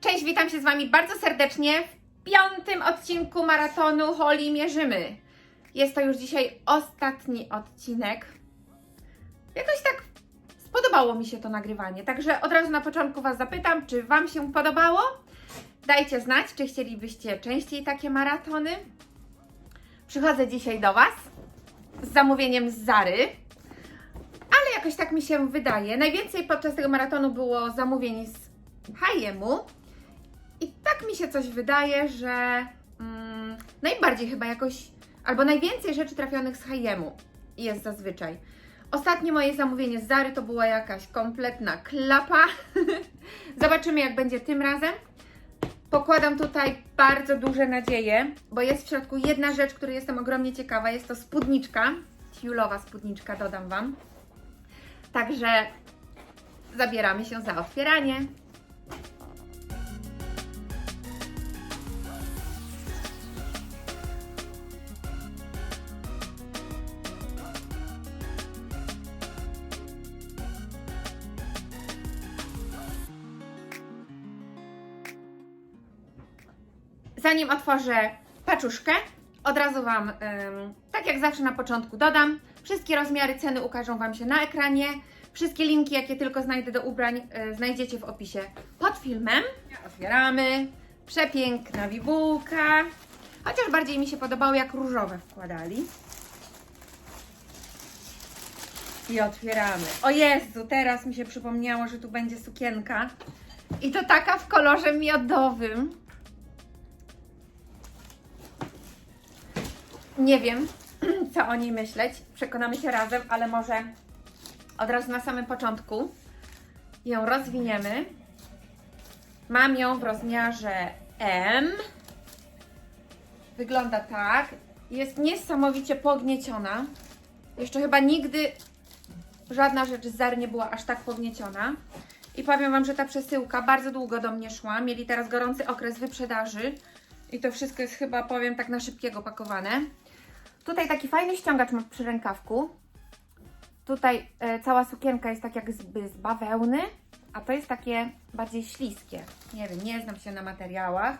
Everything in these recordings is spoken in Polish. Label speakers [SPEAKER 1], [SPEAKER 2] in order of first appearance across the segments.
[SPEAKER 1] Cześć, witam się z Wami bardzo serdecznie w piątym odcinku maratonu Holi Mierzymy. Jest to już dzisiaj ostatni odcinek. Jakoś tak spodobało mi się to nagrywanie, także od razu na początku Was zapytam, czy Wam się podobało? Dajcie znać, czy chcielibyście częściej takie maratony. Przychodzę dzisiaj do Was z zamówieniem z Zary, jakoś tak mi się wydaje. Najwięcej podczas tego maratonu było zamówień z i tak mi się coś wydaje, że mm, najbardziej chyba jakoś, albo najwięcej rzeczy trafionych z H&M-u jest zazwyczaj. Ostatnie moje zamówienie z Zary to była jakaś kompletna klapa. Zobaczymy jak będzie tym razem. Pokładam tutaj bardzo duże nadzieje, bo jest w środku jedna rzecz, której jestem ogromnie ciekawa. Jest to spódniczka, tiulowa spódniczka, dodam Wam. Także zabieramy się za otwieranie. Zanim otworzę paczuszkę, od razu Wam, tak jak zawsze na początku dodam, wszystkie rozmiary ceny ukażą Wam się na ekranie. Wszystkie linki, jakie tylko znajdę do ubrań, y, znajdziecie w opisie pod filmem. Otwieramy. Przepiękna bibułka. Chociaż bardziej mi się podobało, jak różowe wkładali. I otwieramy. O Jezu, teraz mi się przypomniało, że tu będzie sukienka. I to taka w kolorze miodowym. Nie wiem, co o niej myśleć. Przekonamy się razem, ale może od razu na samym początku ją rozwiniemy. Mam ją w rozmiarze M. Wygląda tak. Jest niesamowicie pognieciona. Jeszcze chyba nigdy żadna rzecz z Zary nie była aż tak pognieciona. I powiem Wam, że ta przesyłka bardzo długo do mnie szła. Mieli teraz gorący okres wyprzedaży. I to wszystko jest chyba, powiem tak, na szybkiego pakowane. Tutaj taki fajny ściągacz ma przy rękawku. Tutaj e, cała sukienka jest tak jakby z bawełny, a to jest takie bardziej śliskie. Nie wiem, nie znam się na materiałach.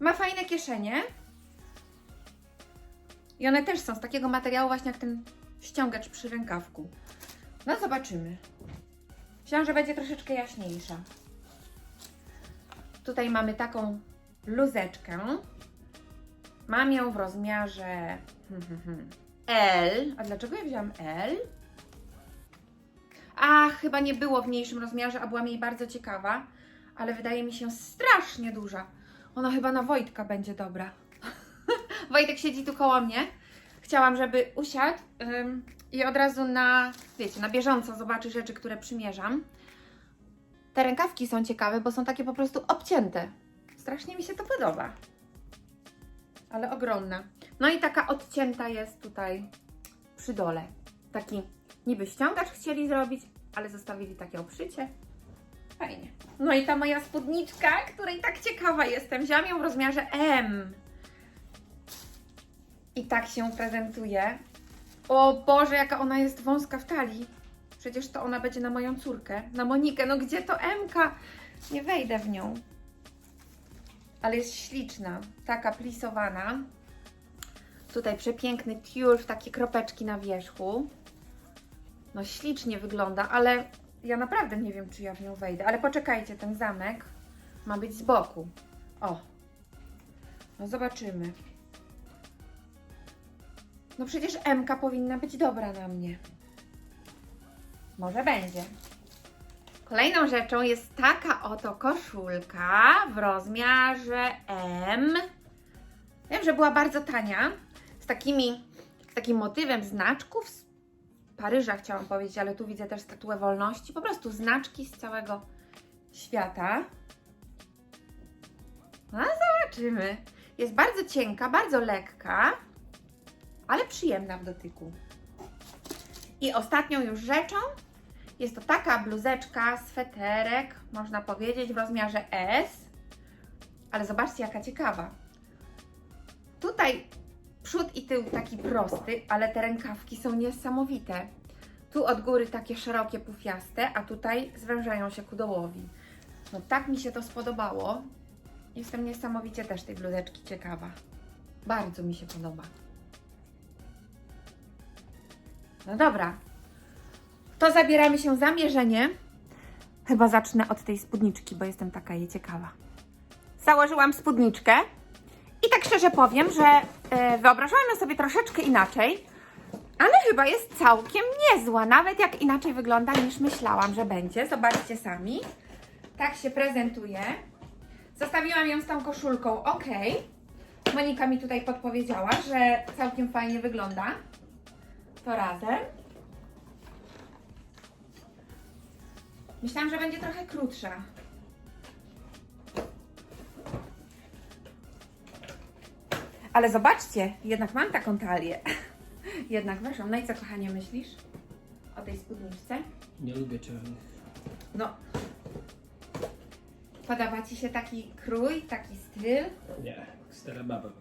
[SPEAKER 1] Ma fajne kieszenie. I one też są z takiego materiału właśnie jak ten ściągacz przy rękawku. No zobaczymy. Myślałam, że będzie troszeczkę jaśniejsza. Tutaj mamy taką bluzeczkę. Mam ją w rozmiarze L. A dlaczego ja wziąłam L? A, chyba nie było w mniejszym rozmiarze, a byłam jej bardzo ciekawa, ale wydaje mi się strasznie duża. Ona chyba na Wojtka będzie dobra. Wojtek siedzi tu koło mnie. Chciałam, żeby usiadł ym, i od razu na, wiecie, na bieżąco zobaczy rzeczy, które przymierzam. Te rękawki są ciekawe, bo są takie po prostu obcięte. Strasznie mi się to podoba ale ogromna. No i taka odcięta jest tutaj przy dole. Taki niby ściągacz chcieli zrobić, ale zostawili takie obszycie. Fajnie. No i ta moja spódniczka, której tak ciekawa jestem. Wziąłam ją w rozmiarze M. I tak się prezentuje. O Boże, jaka ona jest wąska w talii. Przecież to ona będzie na moją córkę, na Monikę. No gdzie to M-ka? Nie wejdę w nią ale jest śliczna, taka plisowana. Tutaj przepiękny tiul takie kropeczki na wierzchu. No ślicznie wygląda, ale ja naprawdę nie wiem, czy ja w nią wejdę. Ale poczekajcie, ten zamek ma być z boku. O, no zobaczymy. No przecież MK powinna być dobra na mnie. Może będzie. Kolejną rzeczą jest taka oto koszulka w rozmiarze M. Wiem, że była bardzo tania, z takimi, z takim motywem znaczków z Paryża chciałam powiedzieć, ale tu widzę też statuę wolności, po prostu znaczki z całego świata. No zobaczymy. Jest bardzo cienka, bardzo lekka, ale przyjemna w dotyku. I ostatnią już rzeczą jest to taka bluzeczka, sweterek, można powiedzieć, w rozmiarze S. Ale zobaczcie, jaka ciekawa. Tutaj przód i tył taki prosty, ale te rękawki są niesamowite. Tu od góry takie szerokie, pufiaste, a tutaj zwężają się ku dołowi. No tak mi się to spodobało. Jestem niesamowicie też tej bluzeczki ciekawa. Bardzo mi się podoba. No dobra. To zabieramy się za mierzenie. Chyba zacznę od tej spódniczki, bo jestem taka jej ciekawa. Założyłam spódniczkę i tak szczerze powiem, że e, wyobrażałam ją sobie troszeczkę inaczej, ale chyba jest całkiem niezła, nawet jak inaczej wygląda niż myślałam, że będzie. Zobaczcie sami. Tak się prezentuje. Zostawiłam ją z tą koszulką, ok. Monika mi tutaj podpowiedziała, że całkiem fajnie wygląda. To razem. Myślałam, że będzie trochę krótsza. Ale zobaczcie, jednak mam taką talię. Jednak weszłam. No i co, kochanie, myślisz o tej spódniczce?
[SPEAKER 2] Nie lubię czarnych.
[SPEAKER 1] No. Podoba Ci się taki krój, taki styl?
[SPEAKER 2] Nie, stara baba.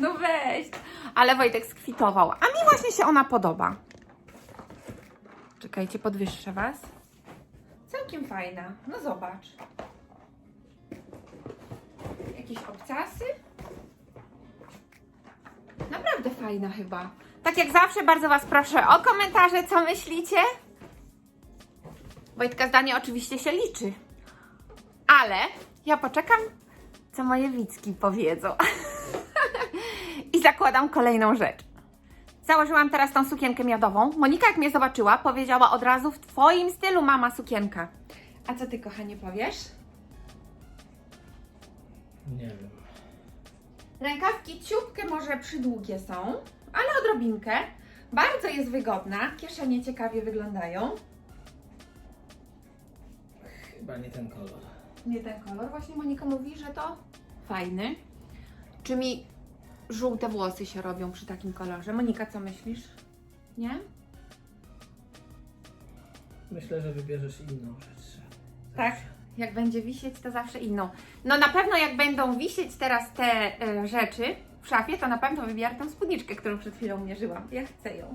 [SPEAKER 1] No weź. Ale Wojtek skwitował, a mi właśnie się ona podoba. Czekajcie, podwyższę Was. Całkiem fajna. No zobacz. Jakieś obcasy? Naprawdę fajna chyba. Tak jak zawsze, bardzo Was proszę o komentarze, co myślicie. Wojtka zdanie oczywiście się liczy. Ale ja poczekam, co moje widzki powiedzą. I zakładam kolejną rzecz. Założyłam teraz tą sukienkę miodową. Monika, jak mnie zobaczyła, powiedziała od razu w Twoim stylu, mama, sukienka. A co Ty, kochanie, powiesz?
[SPEAKER 2] Nie wiem.
[SPEAKER 1] Rękawki ciupkę może przydługie są, ale odrobinkę. Bardzo jest wygodna. Kieszenie ciekawie wyglądają.
[SPEAKER 2] Chyba nie ten kolor.
[SPEAKER 1] Nie ten kolor. Właśnie Monika mówi, że to fajny. Czy mi żółte włosy się robią przy takim kolorze? Monika, co myślisz? Nie?
[SPEAKER 2] Myślę, że wybierzesz inną rzecz.
[SPEAKER 1] Tak. Jak będzie wisieć, to zawsze inną. No na pewno jak będą wisieć teraz te e, rzeczy w szafie, to na pewno wybiorę tą spódniczkę, którą przed chwilą mierzyłam. Ja chcę ją.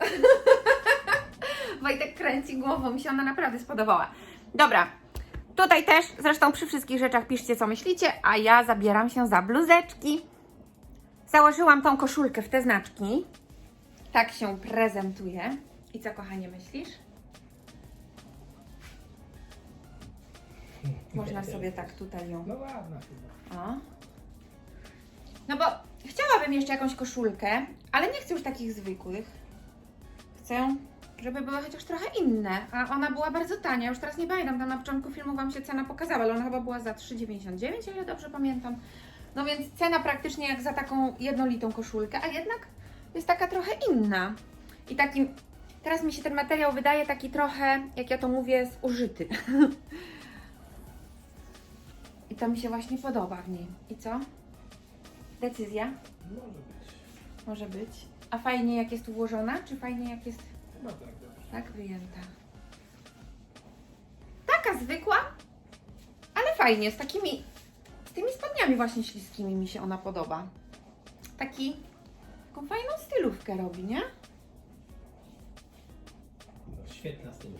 [SPEAKER 1] Wojtek kręci głową, mi się ona naprawdę spodobała. Dobra, tutaj też, zresztą przy wszystkich rzeczach piszcie co myślicie, a ja zabieram się za bluzeczki. Założyłam tą koszulkę w te znaczki. Tak się prezentuje. I co kochanie myślisz? Można sobie tak tutaj ją.
[SPEAKER 2] No ładna chyba.
[SPEAKER 1] O. No bo chciałabym jeszcze jakąś koszulkę, ale nie chcę już takich zwykłych. Chcę, żeby były chociaż trochę inne. A ona była bardzo tania, już teraz nie pamiętam, tam na początku filmu Wam się cena pokazała, ale ona chyba była za 3,99, o ile dobrze pamiętam. No więc cena praktycznie jak za taką jednolitą koszulkę, a jednak jest taka trochę inna. I taki, teraz mi się ten materiał wydaje taki trochę, jak ja to mówię, zużyty. I to mi się właśnie podoba w niej. I co? Decyzja?
[SPEAKER 2] Może być.
[SPEAKER 1] Może być. A fajnie jak jest ułożona, czy fajnie jak jest
[SPEAKER 2] Tak dobrze.
[SPEAKER 1] tak wyjęta? Taka zwykła, ale fajnie, z takimi, z tymi spodniami właśnie śliskimi mi się ona podoba. Taki, taką fajną stylówkę robi, nie?
[SPEAKER 2] No, świetna styl.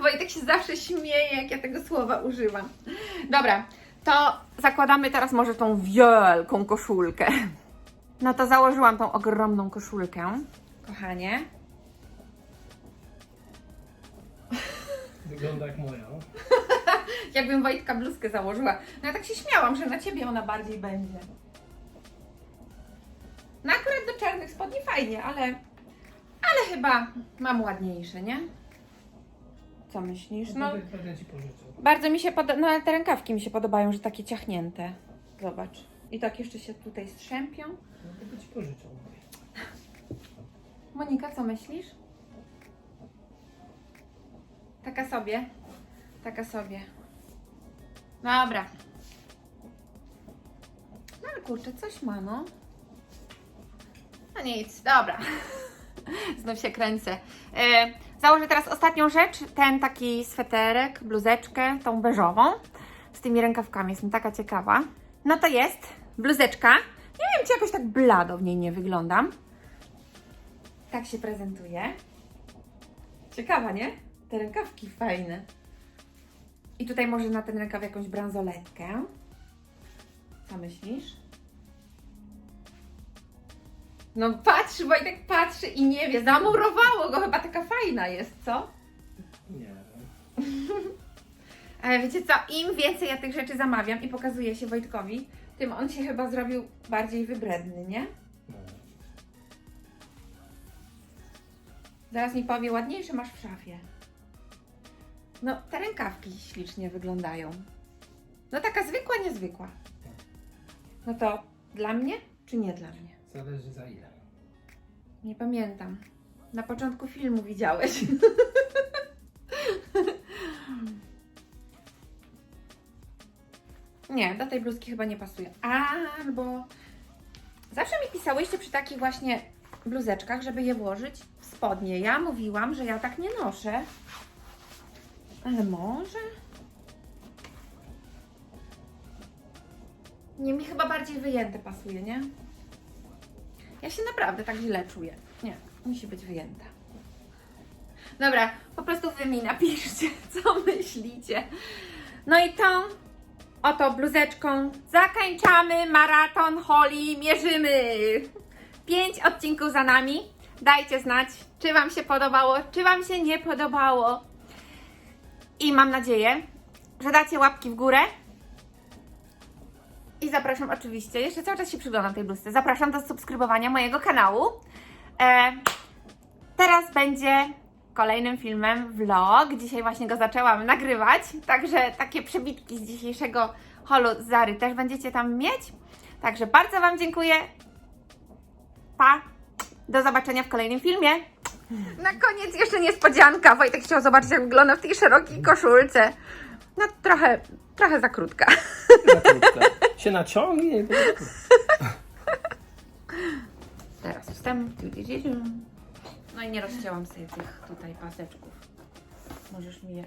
[SPEAKER 1] Wojtek się zawsze śmieje, jak ja tego słowa używam. Dobra, to zakładamy teraz może tą wielką koszulkę. No to założyłam tą ogromną koszulkę, kochanie.
[SPEAKER 2] Wygląda jak moja.
[SPEAKER 1] Jakbym Wojtka bluzkę założyła. No ja tak się śmiałam, że na ciebie ona bardziej będzie. No akurat do czarnych spodni fajnie, ale, ale chyba mam ładniejsze, nie? Co myślisz? No,
[SPEAKER 2] ci
[SPEAKER 1] bardzo mi się podoba, no ale te rękawki mi się podobają, że takie ciachnięte. Zobacz. I tak jeszcze się tutaj strzępią.
[SPEAKER 2] No to by ci pożyczą.
[SPEAKER 1] Monika, co myślisz? Taka sobie. Taka sobie. Dobra. No ale kurczę, coś ma, no. No nic, dobra. Znów się kręcę. E, założę teraz ostatnią rzecz, ten taki sweterek, bluzeczkę, tą beżową, z tymi rękawkami. Jestem taka ciekawa. No to jest bluzeczka. Nie wiem, czy jakoś tak blado w niej nie wyglądam. Tak się prezentuje. Ciekawa, nie? Te rękawki fajne. I tutaj może na ten rękaw jakąś bransoletkę. Co myślisz? No patrzy, Wojtek patrzy i nie wie, zamurowało go, chyba taka fajna jest, co?
[SPEAKER 2] Nie.
[SPEAKER 1] Ale wiecie co, im więcej ja tych rzeczy zamawiam i pokazuję się Wojtkowi, tym on się chyba zrobił bardziej wybredny, nie?
[SPEAKER 2] No.
[SPEAKER 1] Zaraz mi powie, ładniejsze masz w szafie. No, te rękawki ślicznie wyglądają. No taka zwykła, niezwykła. No to dla mnie, czy nie dla mnie?
[SPEAKER 2] Zależy za ile.
[SPEAKER 1] Nie pamiętam. Na początku filmu widziałeś. nie, do tej bluzki chyba nie pasuje. Albo zawsze mi pisałyście przy takich właśnie bluzeczkach, żeby je włożyć w spodnie. Ja mówiłam, że ja tak nie noszę. Ale może? Nie, mi chyba bardziej wyjęte pasuje, nie? Ja się naprawdę tak źle czuję. Nie, musi być wyjęta. Dobra, po prostu wy mi napiszcie, co myślicie. No i tą oto bluzeczką zakończamy maraton Holi Mierzymy. Pięć odcinków za nami. Dajcie znać, czy Wam się podobało, czy Wam się nie podobało. I mam nadzieję, że dacie łapki w górę. I zapraszam oczywiście, jeszcze cały czas się przyglądam tej bluzce, zapraszam do subskrybowania mojego kanału. E, teraz będzie kolejnym filmem vlog. Dzisiaj właśnie go zaczęłam nagrywać, także takie przebitki z dzisiejszego holu z Zary też będziecie tam mieć. Także bardzo Wam dziękuję. Pa! Do zobaczenia w kolejnym filmie. Na koniec jeszcze niespodzianka. Wojtek chciał zobaczyć, jak wygląda w tej szerokiej koszulce. No trochę, trochę za krótka.
[SPEAKER 2] Na krótko. Się naciągnie. i
[SPEAKER 1] Teraz wstęp. No i nie rozcięłam sobie tych tutaj paseczków. Możesz mi je...